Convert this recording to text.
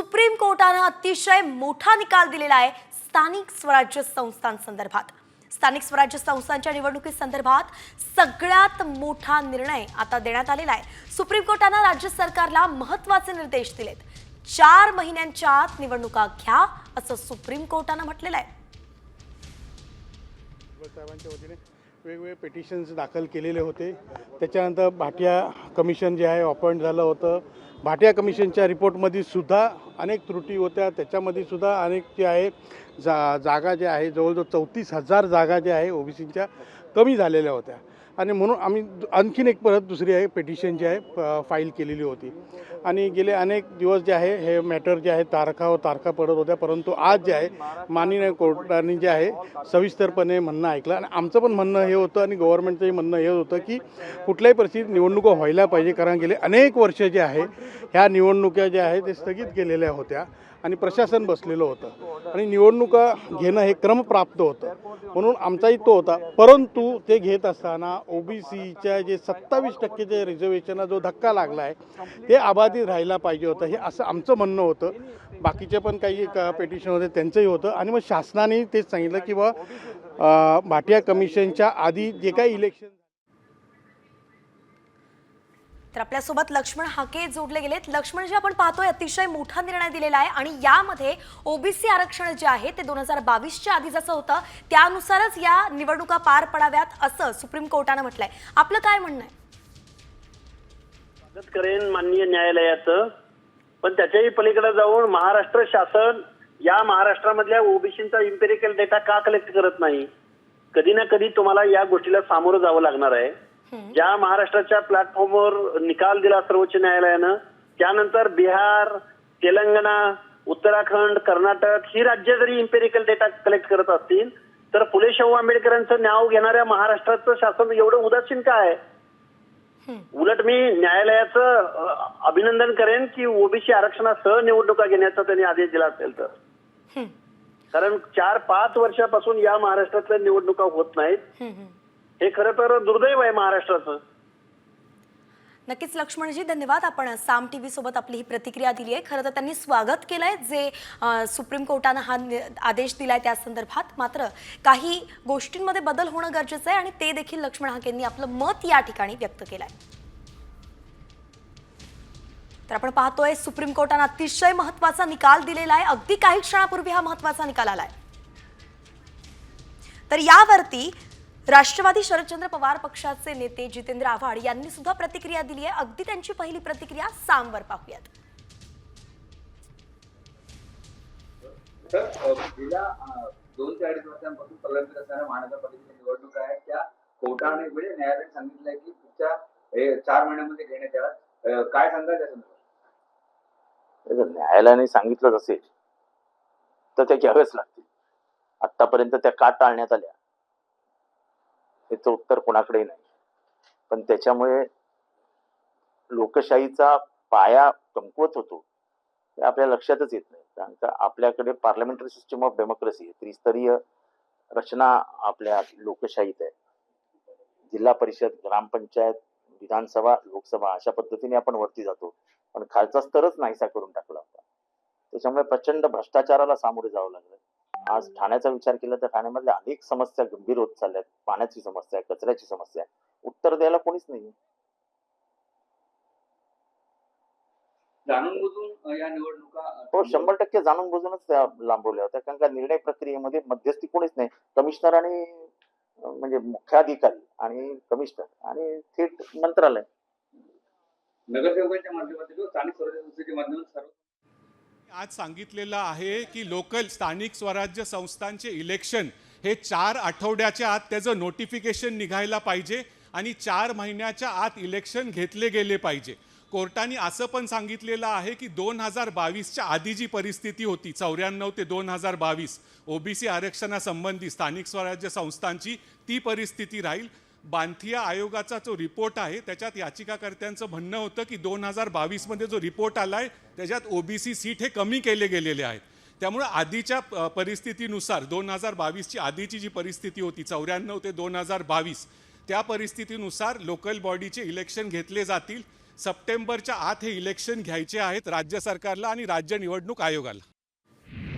Supreme कोर्टानं अतिशय मोठा निकाल दिलेला आहे स्थानिक स्वराज्य संस्थांसंदर्भात स्थानिक स्वराज्य संस्थांच्या निवडणुकीसंदर्भात सगळ्यात मोठा निर्णय आता देण्यात आलेला आहे. सुप्रीम कोर्टानं राज्य सरकारला महत्त्वाचे निर्देश दिलेत. चार महिन्यांच्या आत निवडणुका घ्या असं सुप्रीम कोर्टानं म्हटलेलं आहे. वेगवेगळे पिटिशन्स दाखल केलेले होते. त्याच्यानंतर भाटिया कमिशन जे आहे अपॉइंट झालं होतं. भाटिया कमिशनच्या रिपोर्टमध्ये सुद्धा अनेक त्रुटी होत्या. त्याच्यामध्ये सुद्धा अनेक जे आहे जा जागा ज्या आहे जवळजवळ चौतीस हजार जागा ज्या आहे ओबीसीच्या कमी झालेल्या होत्या. आणि म्हणून आम्ही आणखीन एक परत दुसरी आहे पेटिशन जी आहे फाईल केलेली होती. आणि गेले अनेक दिवस जे आहे हे मॅटर जे आहे तारखा व तारखा पडत होत्या. परंतु आज जे आहे माननीय कोर्टाने जे आहे सविस्तरपणे म्हणणं ऐकलं. आणि आमचं पण म्हणणं हे होतं आणि गव्हर्नमेंटचंही म्हणणं हे होतं की कुठल्याही परिस्थितीत निवडणुका व्हायला पाहिजे. कारण गेले अनेक वर्ष जे आहे ह्या निवडणुका ज्या आहे ते स्थगित केलेल्या होत्या. आणि प्रशासन बसलेलं होतं. आणि निवडणुका घेणं हे क्रमप्राप्त होतं. म्हणून आमचाही तो होता. परंतु ते घेत असताना ओबीसीच्या जे सत्तावीस टक्केचे रिझर्वेशनला जो धक्का लागला आहे ते अबाधित राहायला पाहिजे होतं. हे असं आमचं म्हणणं होतं. बाकीचे पण काही पेटिशन होते त्यांचंही होतं. आणि मग शासनाने तेच सांगितलं की बा भाटिया कमिशनच्या आधी जे काही इलेक्शन तर आपल्यासोबत लक्ष्मण हाके जोडले गेलेत. लक्ष्मण जे आपण पाहतोय अतिशय मोठा निर्णय दिलेला आहे आणि यामध्ये ओबीसी आरक्षण जे आहे ते दोन हजार बावीसच्या आधी जसं होतं. त्यानुसारच या निवडणुका पार पडाव्यात असं सुप्रीम कोर्टानं म्हटलंय. आपलं काय म्हणणं आहे? स्वागत करेन माननीय न्यायालयाचं. पण त्याच्याही पलीकडे जाऊन महाराष्ट्र शासन या महाराष्ट्रामधल्या ओबीसीचा इम्पेरिकल डेटा का कलेक्ट करत नाही? कधी ना कधी तुम्हाला या गोष्टीला सामोरं जावं लागणार आहे. ज्या महाराष्ट्राच्या प्लॅटफॉर्मवर निकाल दिला सर्वोच्च न्यायालयानं त्यानंतर बिहार तेलंगणा उत्तराखंड कर्नाटक ही राज्य जरी इम्पेरिकल डेटा कलेक्ट करत असतील तर फुले शाहू आंबेडकरांचं नाव घेणाऱ्या महाराष्ट्राचं शासन एवढं उदासीन का आहे? उलट मी न्यायालयाचं अभिनंदन करेन की ओबीसी आरक्षणासह निवडणुका घेण्याचा त्यांनी आदेश दिला असेल तर. कारण चार पाच वर्षापासून या महाराष्ट्रातल्या निवडणुका होत नाहीत. हे खरं तर दुर्दैव आहे महाराष्ट्राचं. नक्कीच लक्ष्मणजी धन्यवाद. आपण साम टी व्ही सोबत आपली ही प्रतिक्रिया दिली आहे. खरं तर त्यांनी स्वागत केलंय जे सुप्रीम कोर्टानं हा आदेश दिलाय त्या संदर्भात. मात्र काही गोष्टींमध्ये बदल होणं गरजेचं आहे आणि ते देखील लक्ष्मण हाकेंनी आपलं मत या ठिकाणी व्यक्त केलंय. तर आपण पाहतोय सुप्रीम कोर्टानं अतिशय महत्त्वाचा निकाल दिलेला आहे. अगदी काही क्षणापूर्वी हा महत्त्वाचा निकाल आलाय. तर यावरती राष्ट्रवादी शरदचंद्र पवार पक्षाचे नेते जितेंद्र आव्हाड यांनी सुद्धा प्रतिक्रिया दिली आहे. अगदी त्यांची पहिली प्रतिक्रिया सामवर पाहूयात. गेल्या दोन ते अडीच वर्षांपासून प्रलंबित असणाऱ्या महानगरपालिकेच्या निवडणुका आहेत त्या कोर्टाने म्हणजे न्यायालयाने सांगितलंय की पुढच्या चार महिन्यामध्ये घेण्यात याव्यात. अ, काय त्या संदर्भात? जर न्यायालयाने सांगितलं असेल तर त्या घ्याव्याच लागतील. आतापर्यंत त्या का टाळण्यात आल्या? याचं उत्तर कोणाकडे नाही. पण त्याच्यामुळे लोकशाहीचा पाया कमकुवत होतो हे आपल्या लक्षातच येत नाही. कारण का आपल्याकडे पार्लमेंटरी सिस्टम ऑफ डेमोक्रेसी आहे त्रिस्तरीय रचना आपल्या लोकशाहीत आहे. जिल्हा परिषद ग्रामपंचायत विधानसभा लोकसभा अशा पद्धतीने आपण वरती जातो. पण खालचा स्तरच नाहीसा करून टाकला होता. त्याच्यामुळे प्रचंड भ्रष्टाचाराला सामोरे जावं लागलं. आज ठाण्याचा विचार केला तर ठाण्यामधल्या अनेक समस्या गंभीर होत चालल्यात. पाण्याची समस्या आहे कचऱ्याची समस्या. आहे उत्तर द्यायला कोणीच नाही जाणून बुजून अ, या निवडणुका हो शंभर टक्के जाणून बुजूनच त्या लांबवल्या होत्या. कारण का निर्णय प्रक्रियेमध्ये मध्यस्थी कोणीच नाही. कमिशनर आणि म्हणजे मुख्याधिकारी आणि कमिशनर आणि थेट मंत्रालय. नगरसेवकांच्या माध्यमातून स्थानिक स्वराज्य संस्थेच्या माध्यमातून सर्व आज सांगितलेलं आहे की लोकल स्थानिक स्वराज्य संस्थांचे इलेक्शन हे चार आठवड्याच्या आत त्याचं नोटिफिकेशन निघायला पाहिजे आणि चार महिन्याच्या आत इलेक्शन घेतले गेले पाहिजे. कोर्टाने असं पण सांगितलेलं आहे की दोन हजार बावीसच्या आधी जी परिस्थिती होती चौऱ्याण्णव ते दोन हजार बावीस ओबीसी आरक्षणासंबंधी स्थानिक स्वराज्य संस्थांची ती परिस्थिती राहील. बांथिया आयोगाचा जो रिपोर्ट आहे त्याच्यात याचिकाकर्त्यांचं म्हणणं होतं की दोन हजार बावीसमध्ये जो रिपोर्ट आला आहे त्याच्यात ओबीसी सीट हे कमी केले गेलेले आहेत. त्यामुळं आधीच्या परिस्थितीनुसार दोन हजार बावीसची आधीची जी परिस्थिती होती चौऱ्याण्णव ते दोन हजार बावीस त्या परिस्थितीनुसार लोकल बॉडीचे इलेक्शन घेतले जातील. सप्टेंबरच्या आत हे इलेक्शन घ्यायचे आहेत राज्य सरकारला आणि राज्य निवडणूक आयोगाला.